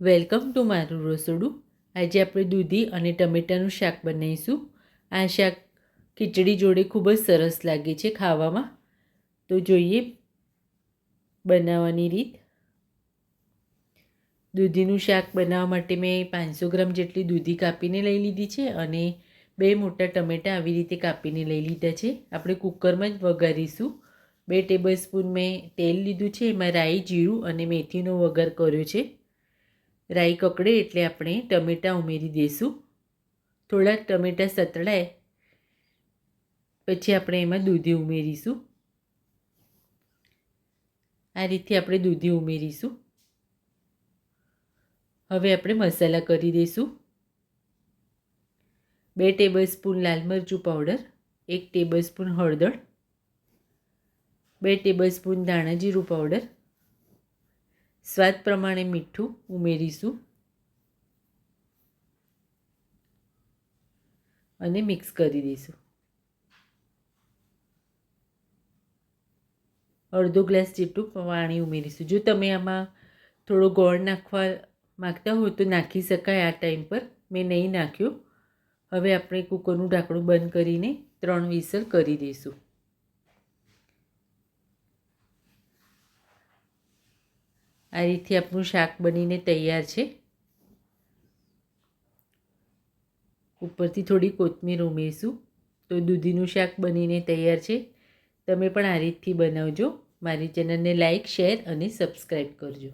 Welcome to મારું રસોડું. આજે આપણે દૂધી અને ટમેટાનું શાક બનાવીશું. આ શાક ખીચડી જોડે ખૂબ જ સરસ લાગે છે ખાવામાં. તો જોઈએ બનાવવાની રીત. દૂધીનું શાક બનાવવા માટે મેં પાંચસો ગ્રામ જેટલી દૂધી કાપીને લઈ લીધી છે અને બે મોટા ટમેટાં આવી રીતે કાપીને લઈ લીધા છે. આપણે કુકરમાં જ વઘારીશું. બે ટેબલ સ્પૂન મેં તેલ લીધું છે, એમાં રાઈ, જીરું અને મેથીનો વઘાર કર્યો છે. રાઈ કકડે એટલે આપણે ટમેટાં ઉમેરી દઈશું થોડાક ટમેટાં સતળાય, પછી આપણે એમાં દૂધી ઉમેરીશું. આ રીતે આપણે દૂધી ઉમેરીશું. હવે આપણે મસાલા કરી દઈશું બે ટેબલ સ્પૂન લાલ મરચું પાવડર, એક ટેબલ સ્પૂન હળદર, બે ટેબલ સ્પૂન ધાણા જીરું પાવડર સ્વાદ પ્રમાણે મીઠું ઉમેરીશું અને મિક્સ કરી દઈશું. અડધો ગ્લાસ જેટલું પાણી ઉમેરીશું. જો તમે આમાં થોડો ગોળ નાખવા માગતા હો તો નાખી શકાય આ ટાઈમ પર. મેં નહીં નાખ્યો. હવે આપણે કુકરનું ઢાંકણું બંધ કરીને ત્રણ વિસલ કરી દઈશું. આ રીતે આપણું શાક બનીને તૈયાર છે. ઉપરથી થોડી કોથમીર ઉમેરીશું. તો દૂધીનું શાક બનીને તૈયાર છે. તમે પણ આ રીતથી બનાવજો. મારી ચેનલને લાઇક શેર અને સબસ્ક્રાઈબ કરજો.